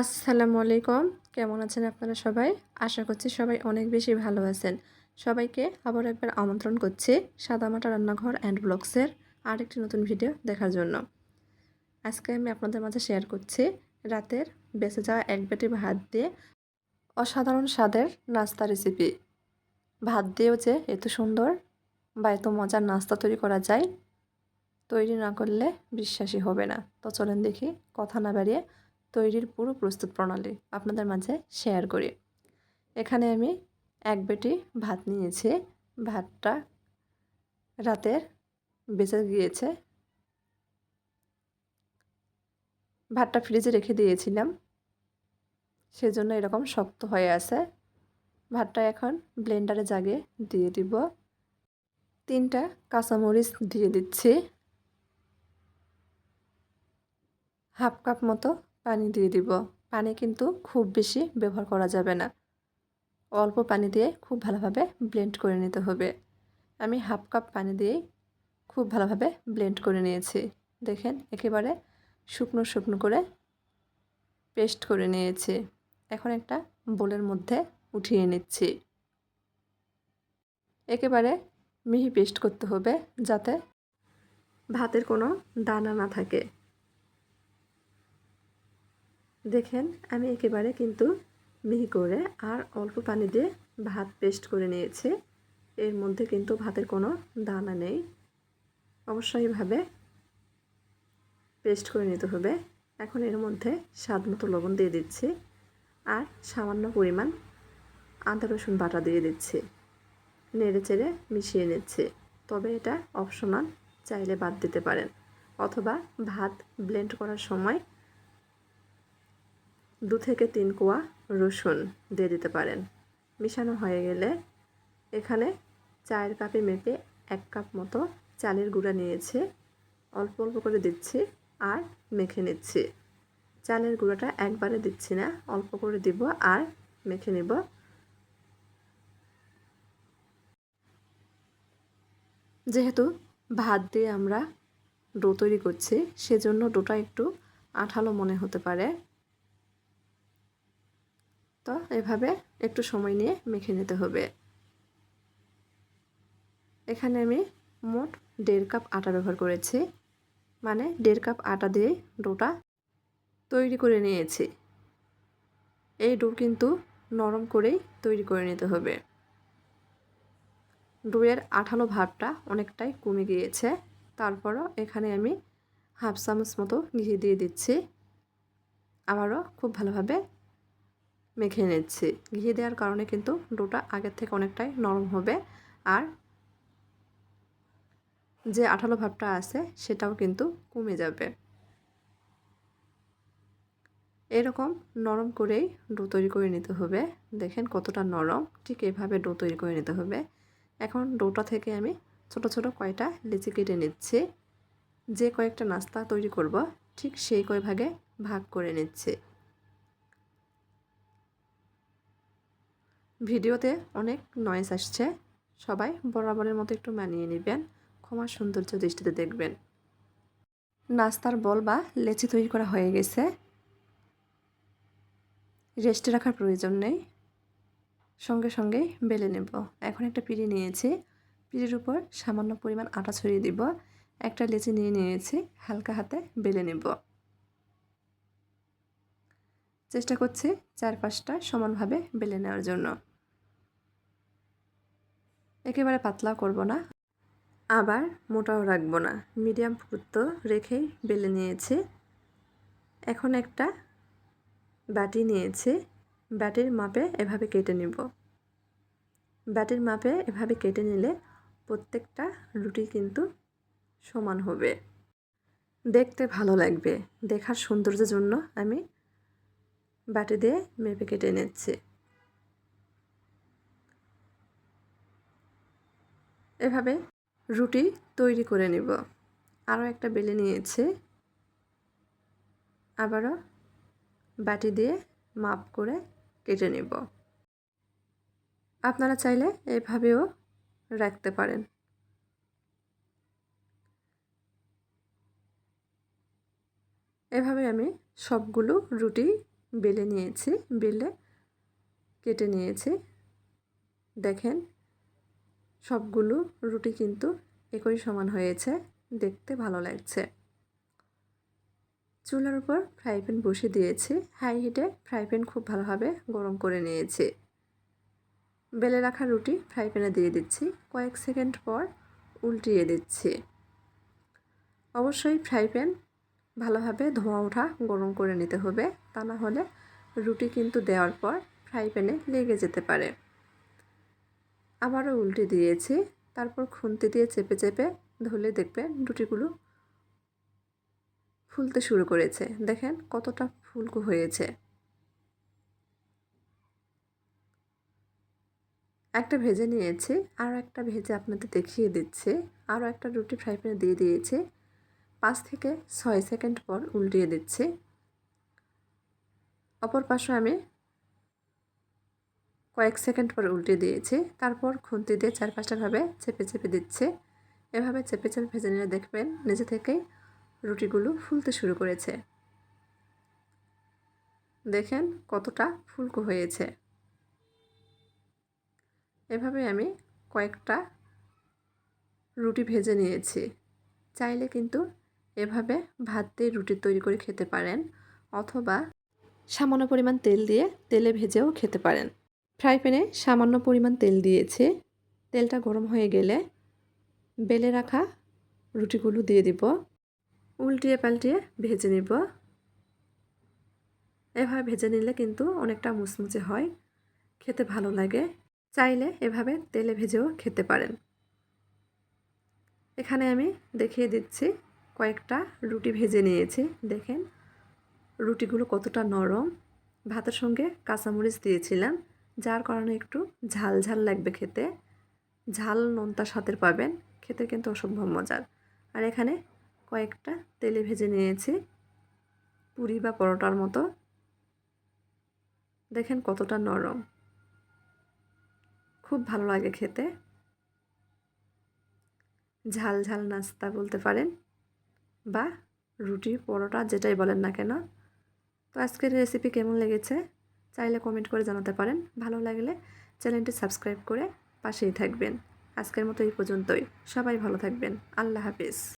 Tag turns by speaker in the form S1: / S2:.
S1: আসসালামু আলাইকুম কেমন আছেন আপনারা সবাই? আশা করছি সবাই অনেক বেশি ভালো আছেন। সবাইকে আবার একবার আমন্ত্রণ করছি সাদামাটা রান্নাঘর অ্যান্ড ব্লগসের আরেকটি নতুন ভিডিও দেখার জন্য। আজকে আমি আপনাদের মাঝে শেয়ার করছি রাতের বেঁচে যাওয়া এক বেটি ভাত দিয়ে অসাধারণ স্বাদের নাস্তা রেসিপি ভাত দিয়েও যে এত সুন্দর বা এত মজার নাস্তা তৈরি করা যায়, তৈরি না করলে বিশ্বাসী হবে না। তো চলেন দেখি, কথা না বাড়িয়ে তৈরির পুরো প্রস্তুত প্রণালী আপনাদের মাঝে শেয়ার করি। এখানে আমি এক বেটি ভাত নিয়েছি। ভাতটা রাতের বেঁচে গিয়েছে। ভাতটা ফ্রিজে রেখে দিয়েছিলাম। সেজন্য এরকম শক্ত হয়ে আছে। ভাতটা এখন ব্লেন্ডারে জাগে দিয়ে দিব। তিনটা কাঁচামরিচ দিয়ে দিচ্ছি। হাফ কাপ মতো পানি দিয়ে দিব। পানি কিন্তু খুব বেশি ব্যবহার করা যাবে না। অল্প পানি দিয়ে খুব ভালোভাবে ব্লেন্ড করে নিতে হবে। আমি হাফ কাপ পানি দিয়েই খুব ভালোভাবে ব্লেন্ড করে নিয়েছি। দেখেন, একেবারে শুকনো শুকনো করে পেস্ট করে নিয়েছি। এখন একটা বোলের মধ্যে উঠিয়ে নিচ্ছি। একেবারে মিহি পেস্ট করতে হবে যাতে ভাতের কোনো দানা না থাকে। দেখেন, আমি একেবারে কিন্তু মিহি করে আর অল্প পানি দিয়ে ভাত পেস্ট করে নিয়েছি। এর মধ্যে কিন্তু ভাতের কোনো দানা নেই। অবশ্যই ভাবে পেস্ট করে নিতে হবে। এখন এর মধ্যে স্বাদ মতো লবণ দিয়ে দিচ্ছি আর সামান্য পরিমাণ আদা, রসুন বাটা দিয়ে দিচ্ছি। নেড়ে চেড়ে মিশিয়ে নিচ্ছি। তবে এটা অপশনাল চাইলে বাদ দিতে পারেন। অথবা ভাত ব্লেন্ড করার সময় দু থেকে তিন কোয়া রসুন দিয়ে দিতে পারেন। মিশানো হয়ে গেলে এখানে চায়ের কাপে মেপে এক কাপ মতো চালের গুঁড়া নিয়েছে। অল্প অল্প করে দিচ্ছি আর মেখে নিচ্ছি। চালের গুঁড়াটা একবারে দিচ্ছি না, অল্প করে দিব আর মেখে নিব। যেহেতু ভাত দিয়ে আমরা ডো তৈরি করছি, সেজন্য ডোটা একটু আঠালো মনে হতে পারে। তো এভাবে একটু সময় নিয়ে মেখে নিতে হবে। এখানে আমি মোট দেড় কাপ আটা ব্যবহার করেছি। মানে দেড় কাপ আটা দিয়ে ডোটা তৈরি করে নিয়েছি। এই ডো কিন্তু নরম করেই তৈরি করে নিতে হবে। ডোয়ের আঠালো ভাবটা অনেকটাই কমে গিয়েছে। তারপরও এখানে আমি হাফ চামচ মতো ঘি দিয়ে দিচ্ছি। আবারও খুব ভালোভাবে মেখে নিচ্ছি। ঘি দেওয়ার কারণে কিন্তু ডোটা আগের থেকে অনেকটাই নরম হবে। আর যে আঠালো ভাবটা আছে, সেটাও কিন্তু কমে যাবে। এরকম নরম করেই ডো তৈরি করে নিতে হবে। দেখেন কতটা নরম, ঠিক এভাবে ডো তৈরি করে নিতে হবে। এখন ডোটা থেকে আমি ছোট ছোট কয়টা লিচি কেটে নিচ্ছি। যে কয়েকটা নাস্তা তৈরি করব, ঠিক সেই কয় ভাগে ভাগ করে নিচ্ছে। ভিডিওতে অনেক নয়েস আসছে। সবাই বরাবরের মতো একটু মানিয়ে নেবেন, ক্ষমা সৌন্দর্য দৃষ্টিতে দেখবেন। নাস্তার বল বা লেচি তৈরি করা হয়ে গেছে। রেস্টে রাখার প্রয়োজন নেই। সঙ্গে সঙ্গেই বেলে নেব। এখন একটা পিড়ি নিয়েছি। পিড়ির উপর সামান্য পরিমাণ আটা ছড়িয়ে দিব। একটা লেচি নিয়ে নিয়েছি। হালকা হাতে বেলে নেব। চেষ্টা করছি চার পাঁচটা সমানভাবে বেলে নেওয়ার জন্য। একেবারে পাতলা করব না। আবার মোটাও রাখব না। মিডিয়াম পুরুত্ব রেখেই বেলে নিয়েছি। এখন একটা বাটি নিয়েছি। ব্যাটির মাপে এভাবে কেটে নিব। ব্যাটির মাপে এভাবে কেটে নিলে প্রত্যেকটা রুটি কিন্তু সমান হবে। দেখতে ভালো লাগবে। দেখার সৌন্দর্যের জন্য আমি বাটি দিয়ে মেপে কেটে নিচ্ছি। এভাবে রুটি তৈরি করে নিব। আরও একটা বেলে নিয়েছে। আবারও বাটি দিয়ে মাপ করে কেটে নিব। আপনারা চাইলে এভাবেও রাখতে পারেন। এভাবে আমি সবগুলো রুটি বেলে নিয়েছি, বেলে কেটে নিয়েছি। দেখেন সবগুলো রুটি কিন্তু একই সমান হয়েছে। দেখতে ভালো লাগছে। চুলার উপর ফ্রাই প্যান বসে দিয়েছি। হাই হিটে ফ্রাই প্যান খুব ভালোভাবে গরম করে নিয়েছি। বেলে রাখা রুটি ফ্রাই প্যানে দিয়ে দিচ্ছি। কয়েক সেকেন্ড পর উল্টিয়ে দিচ্ছি। অবশ্যই ফ্রাই প্যান ভালোভাবে ধোঁয়া ওঠা গরম করে নিতে হবে। তা না হলে রুটি কিন্তু দেওয়ার পর ফ্রাই প্যানে লেগে যেতে পারে। আবারও উল্টে দিয়েছি। তারপর খুন্তি দিয়ে চেপে চেপে ধরলে দেখবেন রুটিগুলো ফুলতে শুরু করেছে। দেখেন কতটা ফুলকো হয়েছে। একটা ভেজে নিয়েছি আর একটা ভেজে আপনাদের দেখিয়ে দিচ্ছে। আরও একটা রুটি ফ্রাই প্যানে দিয়ে দিয়েছে। পাঁচ থেকে ছয় সেকেন্ড পর উল্টিয়ে দিচ্ছি। অপর পাশে আমি কয়েক সেকেন্ড পর উল্টে দিয়েছি। তারপর খুন্তি দিয়ে চার পাঁচটাভাবে চেপে চেপে দিচ্ছে। এভাবে চেপে চেপে ভেজে নিলে দেখবেন নিজে থেকেই রুটিগুলো ফুলতে শুরু করেছে। দেখেন কতটা ফুলকো হয়েছে। এভাবে আমি কয়েকটা রুটি ভেজে নিয়েছি। চাইলে কিন্তু এভাবে ভাত দিয়ে রুটি তৈরি করে খেতে পারেন অথবা সামান্য পরিমাণ তেল দিয়ে তেলে ভেজেও খেতে পারেন। ফ্রাই প্যানে সামান্য পরিমাণ তেল দিয়েছে। তেলটা গরম হয়ে গেলে বেলে রাখা রুটিগুলো দিয়ে দিব। উল্টিয়ে পাল্টিয়ে ভেজে নিব। এভাবে ভেজে নিলে কিন্তু অনেকটা মুচমুচে হয়, খেতে ভালো লাগে। চাইলে এভাবে তেলে ভেজেও খেতে পারেন। এখানে আমি দেখিয়ে দিচ্ছি, কয়েকটা রুটি ভেজে নিয়েছি। দেখেন, রুটিগুলো কতটা নরম। ভাতের সঙ্গে কাঁচামরিচ দিয়েছিলাম। যার কারণে একটু ঝাল ঝাল লাগবে খেতে। ঝাল নোনতা স্বাদের পাবেন, খেতে কিন্তু অসম্ভব মজার। আর এখানে কয়েকটা তেলে ভেজে নিয়েছি, পুরি বা পরোটার মতো। দেখেন কতটা নরম। খুব ভালো লাগে খেতে। ঝাল ঝাল নাস্তা বলতে পারেন বা রুটি, পরোটা, যেটাই বলেন না কেন। তো আজকের রেসিপি কেমন লেগেছে? চাইলে কমেন্ট করে জানাতে পারেন। ভালো লাগলে চ্যানেলটি সাবস্ক্রাইব করে পাশেই থাকবেন। আজকের মতো এই পর্যন্তই। সবাই ভালো থাকবেন। আল্লাহ হাফিজ।